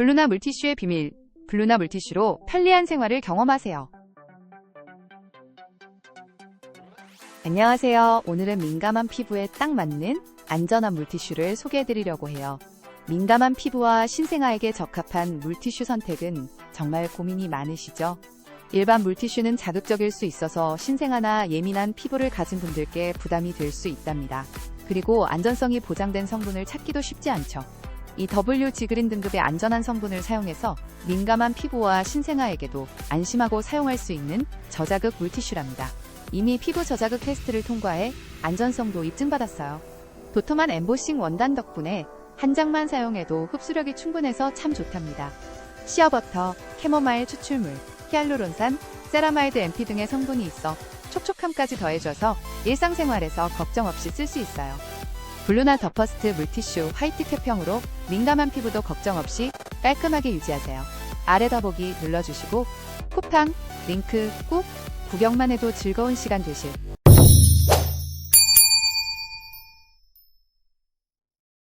블루나 물티슈의 비밀. 블루나 물티슈로 편리한 생활을 경험하세요. 안녕하세요. 오늘은 민감한 피부에 딱 맞는 안전한 물티슈를 소개해 드리려고 해요. 민감한 피부와 신생아에게 적합한 물티슈 선택은 정말 고민이 많으시죠? 일반 물티슈는 자극적일 수 있어서 신생아나 예민한 피부를 가진 분들께 부담이 될 수 있답니다. 그리고 안전성이 보장된 성분을 찾기도 쉽지 않죠. 이 WG 그린 등급의 안전한 성분을 사용해서 민감한 피부와 신생아에게도 안심하고 사용할 수 있는 저자극 물티슈랍니다. 이미 피부 저자극 테스트를 통과해 안전성도 입증받았어요. 도톰한 엠보싱 원단 덕분에 한 장만 사용해도 흡수력이 충분해서 참 좋답니다. 시어버터, 캐모마일 추출물, 히알루론산, 세라마이드 MP 등의 성분이 있어 촉촉함까지 더해줘서 일상생활에서 걱정 없이 쓸 수 있어요. 블루나 더퍼스트 물티슈 화이트 태평으로 민감한 피부도 걱정 없이 깔끔하게 유지하세요. 아래 더보기 눌러주시고 쿠팡, 링크 꾹 구경만 해도 즐거운 시간 되실